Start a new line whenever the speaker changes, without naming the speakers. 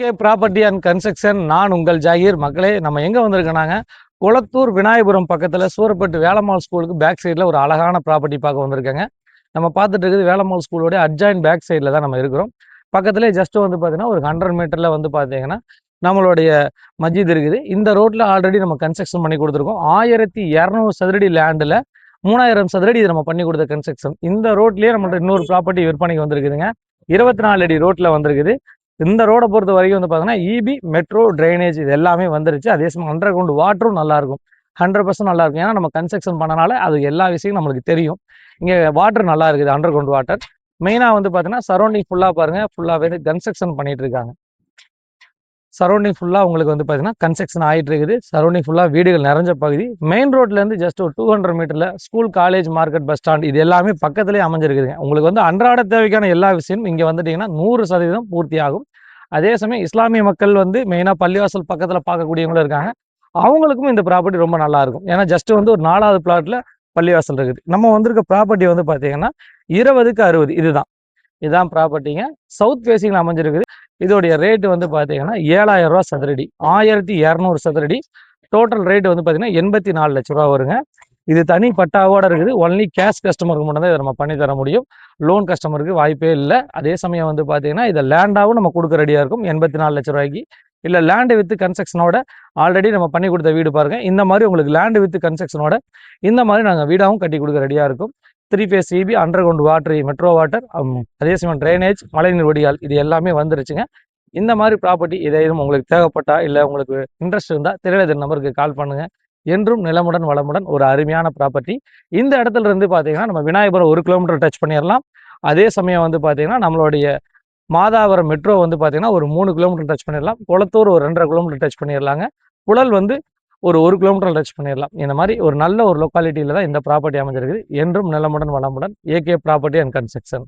K property and construction நான் உங்கள் ஜாகிர். மக்களே நம்ம எங்கே வந்திருக்கோனாங்க குளத்தூர் விநாயகபுரம் பக்கத்தில் சூரப்பட்டு வேலம்மாள் ஸ்கூலுக்கு பேக் சைடில் ஒரு அழகான ப்ராப்பர்ட்டி பார்க்க வந்திருக்கேங்க. நம்ம பார்த்துட்டு இருக்குது வேலம்மாள் ஸ்கூலோட அட்ஜாயின் பேக் சைடில் தான் நம்ம இருக்கிறோம். பக்கத்துலேயே ஜஸ்ட் வந்து பார்த்தீங்கன்னா ஒரு ஹண்ட்ரட் மீட்டரில் வந்து பார்த்தீங்கன்னா நம்மளுடைய மஜித் இருக்குது. இந்த ரோட்டில் ஆல்ரெடி நம்ம கன்ஸ்ட்ரக்ஷன் பண்ணி கொடுத்துருக்கோம். ஆயிரத்தி இரநூறு சதுரடி லேண்டில் மூணாயிரம் சதுரடி இது நம்ம பண்ணி கொடுத்த கன்ஸ்ட்ரக்ஷன் இந்த ரோட்லேயே நம்மள்ட்ட இன்னொரு ப்ராப்பர்ட்டி விற்பனைக்கு வந்திருக்குதுங்க. இருபத்தி நாலு அடி ரோட்டில் வந்திருக்குது. இந்த ரோடை பொறுத்த வரைக்கும் வந்து பார்த்தீங்கன்னா இபி மெட்ரோ ட்ரைனேஜ் இது எல்லாமே வந்துருச்சு. அதே சமயம் அண்டர் கிரவுண்ட் வாட்டரும் நல்லா இருக்கும் ஹண்ட்ரட் பர்சன்ட் நல்லாயிருக்கும் ஏன்னா நம்ம கன்ஸ்ட்ரக்ஷன் பண்ணனால அது எல்லா விஷயம் நம்மளுக்கு தெரியும். இங்கே வாட்டர் நல்லா இருக்குது அண்டர் கிரவுண்ட் வாட்டர் மெயினாக வந்து பார்த்தீங்கன்னா சரௌண்டிங் ஃபுல்லாக பாருங்கள் ஃபுல்லாகவே வந்து கன்ஸ்ட்ரக்ஷன் பண்ணிகிட்டு இருக்காங்க. சரௌண்டிங் ஃபுல்லாக உங்களுக்கு வந்து பார்த்தீங்கன்னா கன்ஸ்ட்ரக்ஷன் ஆகிட்டு இருக்குது சரௌண்டிங் ஃபுல்லாக வீடுகள் நிறைஞ்ச பகுதி. மெயின் ரோட்லேருந்து ஜஸ்ட் ஒரு டூ ஹண்ட்ரட் மீட்டரில் school college market bus stand இது எல்லாமே பக்கத்துலேயே அமைஞ்சிருக்குதுங்க. உங்களுக்கு வந்து அன்றாட தேவைக்கான எல்லா விஷயமும் இங்கே வந்துட்டிங்கன்னா நூறு சதவீதம் பூர்த்தி ஆகும். அதே சமயம் இஸ்லாமிய மக்கள் வந்து மெயினாக பள்ளிவாசல் பக்கத்தில் பார்க்கக்கூடியவங்களும் இருக்காங்க. அவங்களுக்கும் இந்த ப்ராப்பர்ட்டி ரொம்ப நல்லா இருக்கும். ஏன்னா ஜஸ்ட் வந்து ஒரு நாலாவது பிளாட்டில் பள்ளிவாசல் இருக்குது. நம்ம வந்திருக்க ப்ராப்பர்ட்டி வந்து பார்த்தீங்கன்னா இருபதுக்கு அறுபது. இதுதான். இதுதான் ப்ராப்பர்ட்டிங்க சவுத் ஃபேசிங்கில் அமைஞ்சிருக்குது. இதோடைய ரேட்டு வந்து பார்த்தீங்கன்னா ஏழாயிரம் ரூபா சதுரடி. ஆயிரத்தி இரநூறு சதுரடி. டோட்டல் ரேட் வந்து பார்த்தீங்கன்னா எண்பத்தி நாலு லட்ச ரூபா வருங்க. இது தனி பட்டாவோட இருக்குது. ஒன்லி கேஷ் கஸ்டமருக்கு மட்டும் தான் இதை நம்ம பண்ணி தர முடியும். லோன் கஸ்டமருக்கு வாய்ப்பே இல்லை. அதே சமயம் வந்து பார்த்தீங்கன்னா இதை லேண்டாகவும் நம்ம கொடுக்க ரெடியாக இருக்கும். எண்பத்தி நாலு லட்ச ரூபாய்க்கு. இல்லை லேண்டு வித்து கன்ஸ்ட்ரக்ஷனோட ஆல்ரெடி நம்ம பண்ணி கொடுத்த வீடு பாருங்கள் இந்த மாதிரி உங்களுக்கு லேண்டு வித்து கன்ஸ்ட்ரக்ஷனோட இந்த மாதிரி நாங்கள் வீடாகவும் கட்டி கொடுக்க ரெடியாக இருக்கும். Three phase CB under ground water metro water அதே சமயம் ட்ரைனேஜ் மழைநீர் வடிகால் இது எல்லாமே வந்துருச்சுங்க. இந்த மாதிரி ப்ராப்பர்ட்டி இதை எதுவும் உங்களுக்கு தேவைப்பட்டா இல்லை உங்களுக்கு இன்ட்ரெஸ்ட் இருந்தால் திரையில நம்பருக்கு கால் பண்ணுங்கள் என்றும் நிலமுடன் வளமுடன் ஒரு அருமையான ப்ராப்பர்ட்டி இந்த இடத்துல இருந்து பார்த்தீங்கன்னா நம்ம விநாயகபுரம் ஒரு கிலோமீட்டர் டச் பண்ணிடலாம். அதே சமயம் வந்து பார்த்தீங்கன்னா நம்மளுடைய மாதாவரம் மெட்ரோ வந்து பார்த்தீங்கன்னா ஒரு மூணு கிலோமீட்டர் டச் பண்ணிடலாம். குளத்தூர் ஒரு ரெண்டரை கிலோமீட்டர் டச் பண்ணிடலாங்க. புழல் வந்து ஒரு ஒரு கிலோமீட்டர் டச் பண்ணிடலாம். இந்த மாதிரி ஒரு நல்ல ஒரு லொக்காலிட்டியில் தான் இந்த ப்ராப்பர்ட்டி அமைஞ்சிருக்குது. என்றும் நிலமுடன் வளமுடன் ஏகே ப்ராப்பர்ட்டி அண்ட் கன்ஸ்ட்ரக்ஷன்